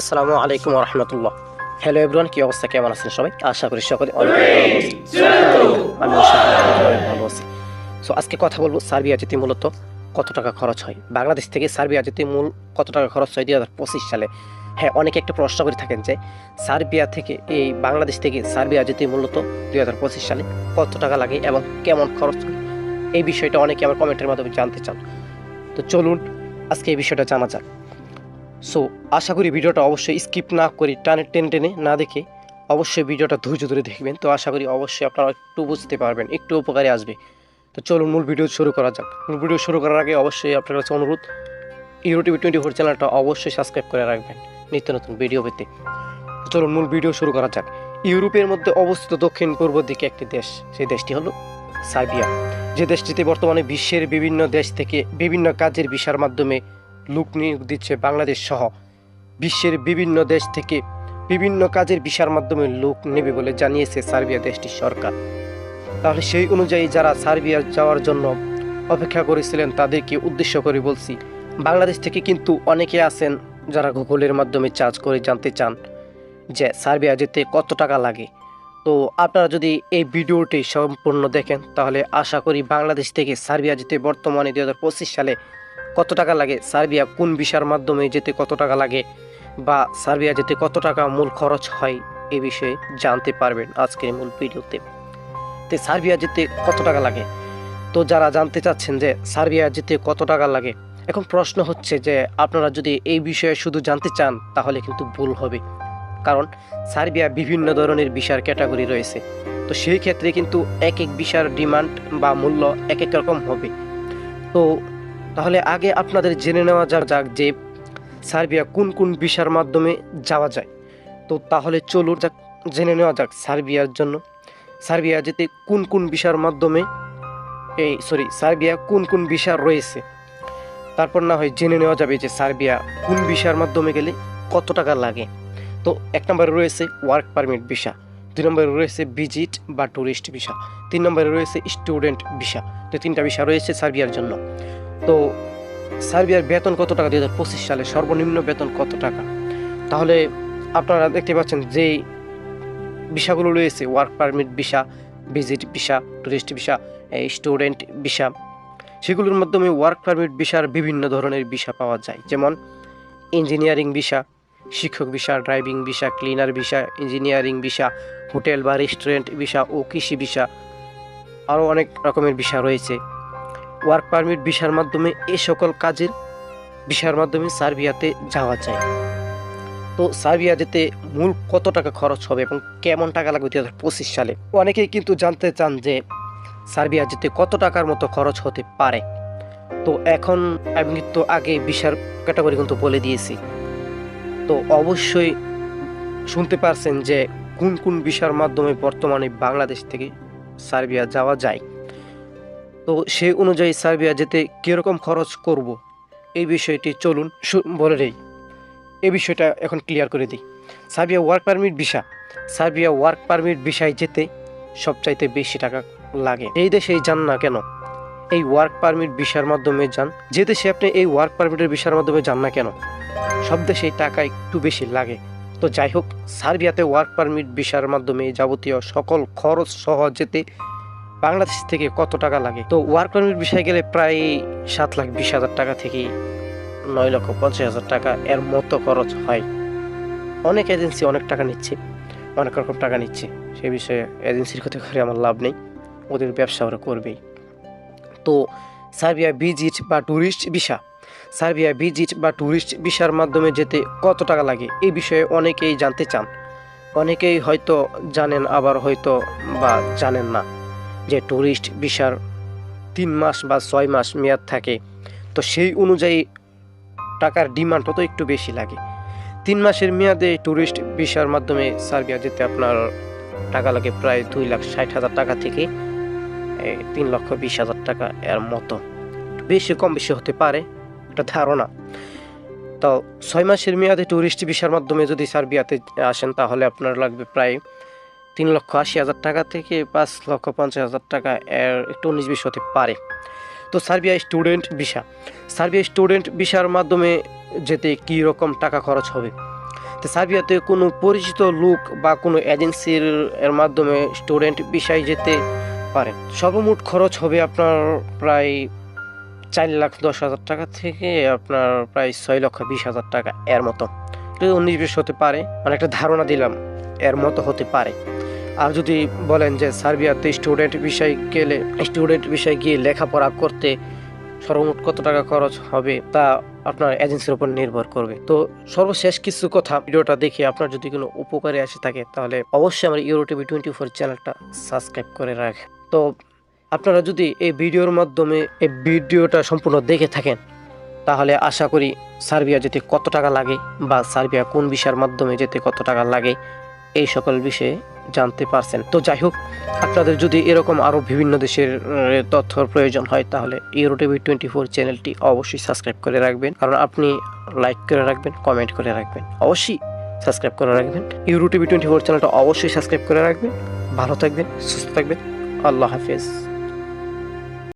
আসসালামু আলাইকুম রহমতুল্লাহ hello everyone কি অবস্থা? কেমন আছেন সবাই? আশা করি সকলে অনেক ভালো আছি। সো আজকে কথা বলব সার্বিয়া যেতে মূলত কত টাকা খরচ হয়? বাংলাদেশ থেকে সার্বিয়া যেতে মূল কত টাকা খরচ হয় দুই হাজার পঁচিশ সালে? হ্যাঁ অনেকে একটা প্রশ্ন করে থাকেন যে, সার্বিয়া থেকে এই বাংলাদেশ থেকে সার্বিয়া যেতে মূলত দুই হাজার পঁচিশ সালে কত টাকা লাগে এবং কেমন খরচ এই বিষয়টা অনেকে আমার কমেন্টের মাধ্যমে জানতে চান। তো চলুন, আজকে এই বিষয়টা জানা যাক। সো আশা করি ভিডিওটা অবশ্যই স্কিপ না করে টানে টেনে টেনে না দেখে অবশ্যই ভিডিওটা ধৈর্য ধরে দেখবেন। তো আশা করি অবশ্যই আপনারা একটু বুঝতে পারবেন, একটু উপকারে আসবে। তো চলুন মূল ভিডিও শুরু করা যাক। মূল ভিডিও শুরু করার আগে অবশ্যই আপনার কাছে অনুরোধ ইউরো টিভি টোয়েন্টি ফোর চ্যানেলটা অবশ্যই সাবস্ক্রাইব করে রাখবেন নিত্য নতুন ভিডিও পেতে। চলুন মূল ভিডিও শুরু করা যাক। ইউরোপের মধ্যে অবস্থিত দক্ষিণ পূর্ব দিকে একটি দেশ, সেই দেশটি হলো সার্বিয়া যে দেশটিতে বর্তমানে বিশ্বের বিভিন্ন দেশ থেকে বিভিন্ন কাজের ভিসার মাধ্যমে লোক নিয়োগ দিচ্ছে বাংলাদেশ সহ বিশ্বের বিভিন্ন দেশ থেকে বিভিন্ন কাজের ভিসার মাধ্যমে লোক নেবে বলে জানিয়েছে সার্বিয়া দেশটির সরকার। তাহলে সেই অনুযায়ী যারা সার্বিয়া যাওয়ার জন্য অপেক্ষা করেছিলেন তাদেরকে উদ্দেশ্য করে বলছি, বাংলাদেশ থেকে কিন্তু অনেকে আছেন যারা গুগলের মাধ্যমে চার্জ করে জানতে চান যে সার্বিয়া যেতে কত টাকা লাগে। তো আপনারা যদি এই ভিডিওটি সম্পূর্ণ দেখেন, তাহলে আশা করি বাংলাদেশ থেকে সার্বিয়া যেতে বর্তমানে দুই হাজার পঁচিশ সালে কত টাকা লাগে? সার্বিয়া, কোন ভিসার মাধ্যমে যেতে কত টাকা লাগে? বা সার্বিয়া যেতে কত টাকা মূল খরচ হয়? এ বিষয়ে জানতে পারবেন আজকের মূল ভিডিওতে। তো সার্বিয়া যেতে কত টাকা লাগে? তো যারা জানতে চাচ্ছেন যে সার্বিয়া যেতে কত টাকা লাগে, এখন প্রশ্ন হচ্ছে যে আপনারা যদি এই বিষয়ে শুধু জানতে চান, তাহলে কিন্তু ভুল হবে। কারণ সার্বিয়া বিভিন্ন ধরনের ভিসার ক্যাটাগরি রয়েছে। তো সেই ক্ষেত্রে কিন্তু এক এক ভিসার ডিমান্ড বা মূল্য এক এক রকম হবে। তো তাহলে আগে আপনাদের জেনে নেওয়া যাক যে সার্বিয়া কোন কোন ভিসার মাধ্যমে যাওয়া যায়। তো তাহলে চলুন যাক, জেনে নেওয়া যাক সার্বিয়ার জন্য। সার্বিয়া যেতে কোন কোন ভিসার মাধ্যমে, এই সরি, সার্বিয়া কোন কোন ভিসা রয়েছে। তারপর না হয় জেনে নেওয়া যাবে যে সার্বিয়া কোন ভিসার মাধ্যমে গেলে কত টাকা লাগে। তো এক নম্বরে রয়েছে ওয়ার্ক পারমিট ভিসা, দুই নম্বরে রয়েছে ভিজিট বা ট্যুরিস্ট ভিসা, তিন নম্বরে রয়েছে স্টুডেন্ট ভিসা। তো তিনটা ভিসা রয়েছে সার্বিয়ার জন্য। তো সার্বিয়ার বেতন কত টাকা? দুই হাজার পঁচিশ সালে সর্বনিম্ন বেতন কত টাকা? তাহলে আপনারা দেখতে পাচ্ছেন যে ভিসাগুলো রয়েছে work permit visa visit visa tourist visa student visa, সেগুলোর মাধ্যমে ওয়ার্ক পারমিট ভিসার বিভিন্ন ধরনের ভিসা পাওয়া যায়। যেমন ইঞ্জিনিয়ারিং ভিসা, শিক্ষক visa driving visa cleaner visa engineering visa hotel বা রেস্টুরেন্ট ভিসা ও কৃষি ভিসা, আরও অনেক রকমের ভিসা রয়েছে। ওয়ার্ক পারমিট ভিসার মাধ্যমে এ সকল কাজের ভিসার মাধ্যমে সার্বিয়াতে যাওয়া যায়। তো সার্বিয়া যেতে মূল কত টাকা খরচ হবে এবং কেমন টাকা লাগবে দু পঁচিশ সালে? অনেকেই কিন্তু জানতে চান যে সার্বিয়া যেতে কত টাকার মতো খরচ হতে পারে। তো এখন আমি কিন্তু আগে ভিসার ক্যাটাগরি কিন্তু বলে দিয়েছি। তো অবশ্যই শুনতে পারছেন যে কোন কোন ভিসার মাধ্যমে বর্তমানে বাংলাদেশ থেকে সার্বিয়া যাওয়া যায়। তো সেই অনুযায়ী সার্বিয়া যেতে কীরকম খরচ করব? এই বিষয়টি চলুন বলে নেই। এই বিষয়টা এখন ক্লিয়ার করে দিই। Serbia work permit visa Serbia work permit ভিসায় যেতে সবচাইতে বেশি টাকা লাগে। এই দেশেই যান না কেন? এই ওয়ার্ক পারমিট ভিসার মাধ্যমে যান। যে দেশে আপনি এই ওয়ার্ক পারমিটের ভিসার মাধ্যমে যান না কেন? সব দেশেই টাকা একটু বেশি লাগে। তো যাই হোক, সার্বিয়াতে ওয়ার্ক পারমিট ভিসার মাধ্যমে যাবতীয় সকল খরচ সহ যেতে বাংলাদেশ থেকে কত টাকা লাগে? তো ওয়ার্ক পারমিট বিষয়ে গেলে প্রায় সাত লাখ বিশ হাজার টাকা থেকে নয় লক্ষ পঞ্চাশ হাজার টাকা এর মতো খরচ হয়। অনেক এজেন্সি অনেক টাকা নিচ্ছে, অনেক রকম টাকা নিচ্ছে। সে বিষয়ে এজেন্সির কথা করে আমার লাভ নেই, ওদের ব্যবসা ওরা করবেই। তো সার্বিয়া ভিজিট বা ট্যুরিস্ট ভিসা সার্বিয়া ভিজিট বা ট্যুরিস্ট ভিসার মাধ্যমে যেতে কত টাকা লাগে? এই বিষয়ে অনেকেই জানতে চান। অনেকেই হয়তো জানেন, আবার হয়তো বা জানেন না। যে ট্যুরিস্ট ভিসার তিন মাস বা ছয় মাস মেয়াদ থাকে, তো সেই অনুযায়ী টাকার ডিমান্ড তত একটু বেশি লাগে। তিন মাসের মেয়াদে ট্যুরিস্ট ভিসার মাধ্যমে সার্বিয়া যেতে আপনার টাকা লাগে প্রায় দুই লাখ ষাট হাজার টাকা থেকে তিন লক্ষ বিশ হাজার টাকা এর মতো। বেশি, কম বেশি হতে পারে একটা ধারণা। তো ছয় মাসের মেয়াদে ট্যুরিস্ট ভিসার মাধ্যমে যদি সার্বিয়াতে আসেন, তাহলে আপনার লাগবে প্রায় তিন লক্ষ আশি হাজার টাকা থেকে পাঁচ লক্ষ পঞ্চাশ হাজার টাকা এর একটু উনিশ বিশ হতে পারে। তো Serbia student visa. Serbia student ভিসার মাধ্যমে যেতে কী রকম টাকা খরচ হবে? তো সার্বিয়াতে কোনো পরিচিত লোক বা কোনো এজেন্সির এর মাধ্যমে স্টুডেন্ট বিষয় যেতে পারেন সর্বমোট খরচ হবে আপনার প্রায় চার লাখ দশ হাজার টাকা থেকে আপনার প্রায় ছয় লক্ষ বিশ হাজার টাকা এর মতো। উনিশ বিশ হতে পারে মানে একটা ধারণা দিলাম, এর মতো হতে পারে। আর যদি বলেন যে সার্বিয়াতে স্টুডেন্ট বিষয় গেলে স্টুডেন্ট বিষয় গিয়ে লেখাপড়া করতে সর্বমোট কত টাকা খরচ হবে তা আপনার এজেন্সির উপর নির্ভর করবে। তো সর্বশেষ কিছু কথা, ভিডিওটা দেখে আপনার যদি কোনো উপকারে আসে থাকে, তাহলে অবশ্যই আমার ইউরো টিভি টোয়েন্টি ফোর চ্যানেলটা সাবস্ক্রাইব করে রাখেন। তো আপনারা যদি এই ভিডিওর মাধ্যমে এই ভিডিওটা সম্পূর্ণ দেখে থাকেন, তাহলে আশা করি সার্বিয়া যেতে কত টাকা লাগে বা সার্বিয়া কোন বিষয়ের মাধ্যমে যেতে কত টাকা লাগে, এই সকল বিষয়ে জানতে পারছেন। তো যাই হোক আপনাদের যদি এরকম আরও বিভিন্ন দেশের তথ্যর প্রয়োজন হয়, তাহলে ইউরো টিভি টোয়েন্টি ফোর চ্যানেলটি অবশ্যই সাবস্ক্রাইব করে রাখবেন। কারণ আপনি লাইক করে রাখবেন কমেন্ট করে রাখবেন। অবশ্যই সাবস্ক্রাইব করে রাখবেন। ইউরো টিভি টোয়েন্টি ফোর চ্যানেলটা অবশ্যই সাবস্ক্রাইব করে রাখবেন। ভালো থাকবেন, সুস্থ থাকবেন। আল্লাহ হাফেজ।